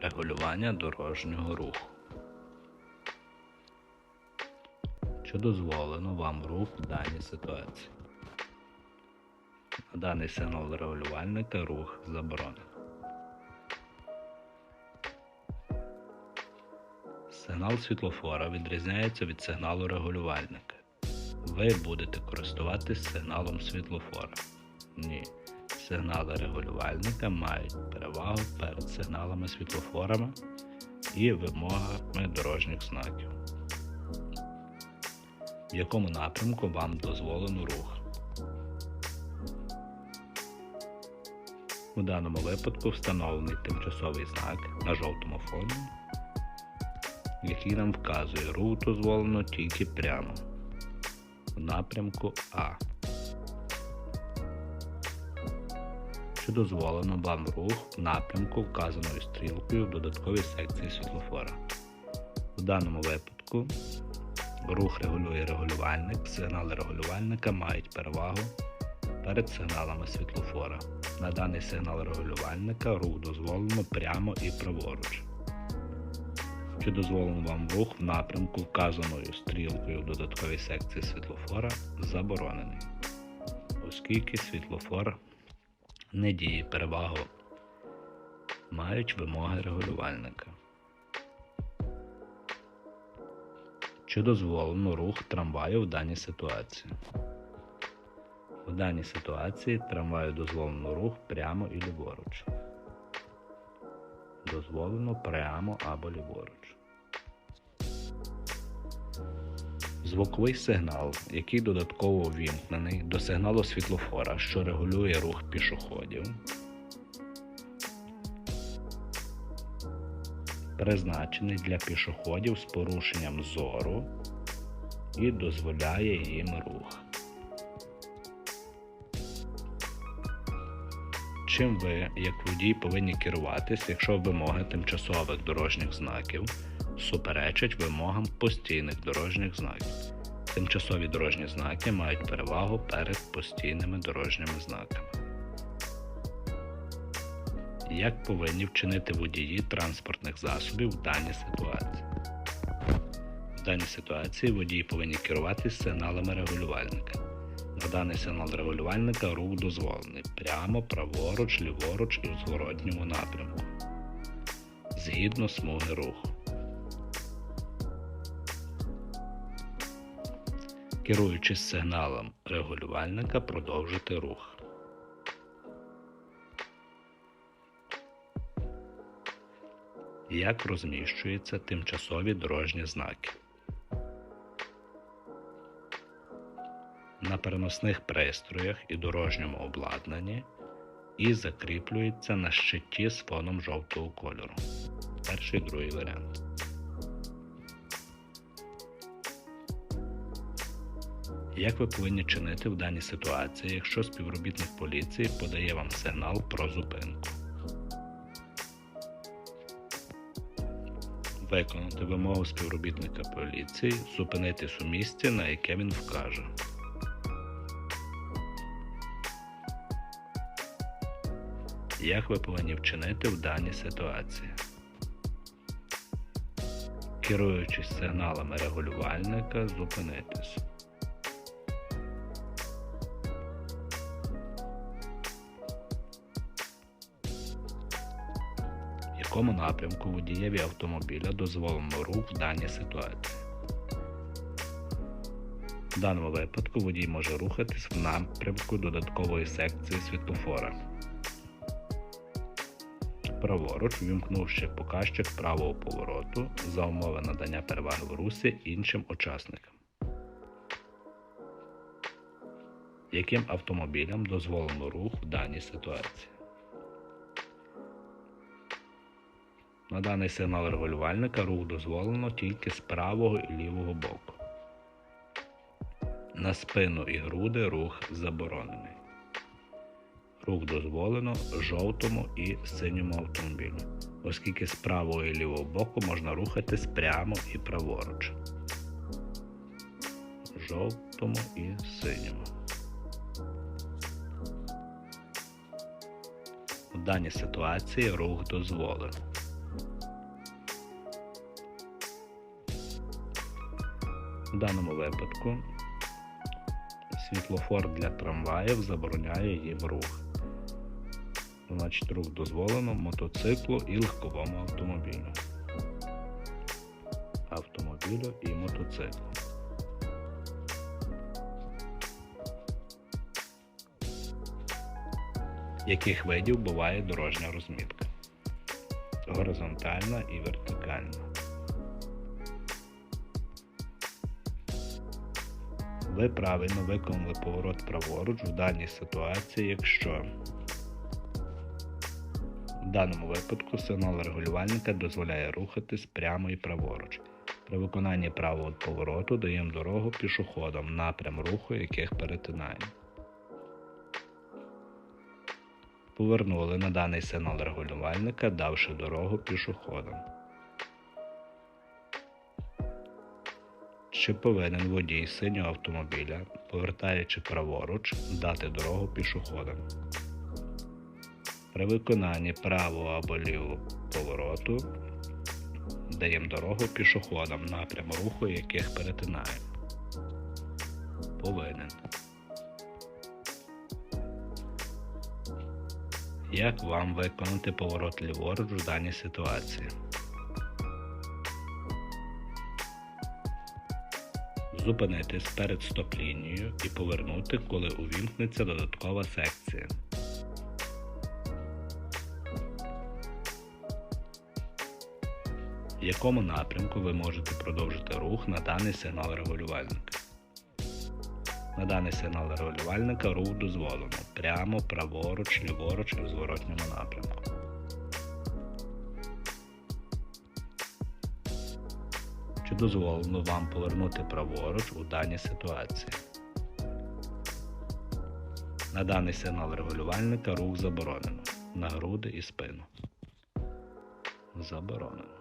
регулювання дорожнього руху. Що дозволено вам рух в даній ситуації? На даний сигнал регулювальника рух заборонено. Сигнал світлофора відрізняється від сигналу регулювальника. Ви будете користуватись сигналом світлофора. Ні. Сигнали регулювальника мають перевагу перед сигналами світлофорами і вимогами дорожніх знаків. В якому напрямку вам дозволено рух? У даному випадку встановлений тимчасовий знак на жовтому фоні, який нам вказує, рух дозволено тільки прямо в напрямку А. Що дозволено вам рух в напрямку вказаною стрілкою в додатковій секції світлофора. У даному випадку рух регулює регулювальник, сигнали регулювальника мають перевагу перед сигналами світлофора. На даний сигнал регулювальника рух дозволено прямо і праворуч. Що дозволено вам рух в напрямку вказаною стрілкою в додатковій секції світлофора заборонений, оскільки світлофор не діє перевагу, мають вимоги регулювальника. Чи дозволено рух трамваю в даній ситуації? В даній ситуації трамваю дозволено рух прямо і ліворуч. Дозволено прямо або ліворуч. Звуковий сигнал, який додатково ввімкнений до сигналу світлофора, що регулює рух пішоходів, призначений для пішоходів з порушенням зору і дозволяє їм рух. Чим ви, як водій, повинні керуватись, якщо вимоги тимчасових дорожніх знаків суперечать вимогам постійних дорожніх знаків? Тимчасові дорожні знаки мають перевагу перед постійними дорожніми знаками. Як повинні вчинити водії транспортних засобів в даній ситуації? В даній ситуації водії повинні керуватися сигналами регулювальника. На даний сигнал регулювальника рух дозволений прямо, праворуч, ліворуч і в зворотньому напрямку. Згідно смуги руху. Керуючись сигналом регулювальника, продовжити рух. Як розміщуються тимчасові дорожні знаки? На переносних пристроях і дорожньому обладнанні і закріплюється на щиті з фоном жовтого кольору. Перший і другий варіант. Як ви повинні чинити в даній ситуації, якщо співробітник поліції подає вам сигнал про зупинку? Виконати вимогу співробітника поліції, зупинитись у місці, на яке він вкаже. Як ви повинні вчинити в даній ситуації? Керуючись сигналами регулювальника, зупинитись. В якому напрямку водієві автомобіля дозволено рух в даній ситуації? В даному випадку водій може рухатись в напрямку додаткової секції світлофора. Праворуч, вімкнувши показчик правого повороту за умови надання переваги в русі іншим учасникам. Яким автомобілям дозволено рух в даній ситуації? На даний сигнал регулювальника рух дозволено тільки з правого і лівого боку. На спину і груди рух заборонений. Рух дозволено жовтому і синьому автомобілю, оскільки з правого і лівого боку можна рухатись прямо і праворуч. Жовтому і синьому. У даній ситуації рух дозволено. В даному випадку світлофор для трамваїв забороняє їм рух. Значить, рух дозволено мотоциклу і легковому автомобілю. Автомобілю і мотоциклу. Яких видів буває дорожня розмітка? Горизонтальна і вертикальна. Ви правильно виконали поворот праворуч в даній ситуації, якщо в даному випадку сигнал регулювальника дозволяє рухатись прямо і праворуч. При виконанні правого повороту даємо дорогу пішоходам, напрям руху яких перетинаємо. Повернули на даний сигнал регулювальника, давши дорогу пішоходам. Чи повинен водій синього автомобіля, повертаючи праворуч, дати дорогу пішоходам? При виконанні правого або лівого повороту даємо дорогу пішоходам, напрям руху яких перетинаємо. Повинен. Як вам виконати поворот ліворуч в даній ситуації? Зупинитись перед стоп-лінією і повернути, коли увімкнеться додаткова секція. В якому напрямку ви можете продовжити рух на даний сигнал регулювальника? На даний сигнал регулювальника рух дозволено прямо, праворуч, ліворуч і в зворотньому напрямку. Чи дозволено вам повернути праворуч у даній ситуації? На даний сигнал регулювальника рух заборонено на груди і спину. Заборонено.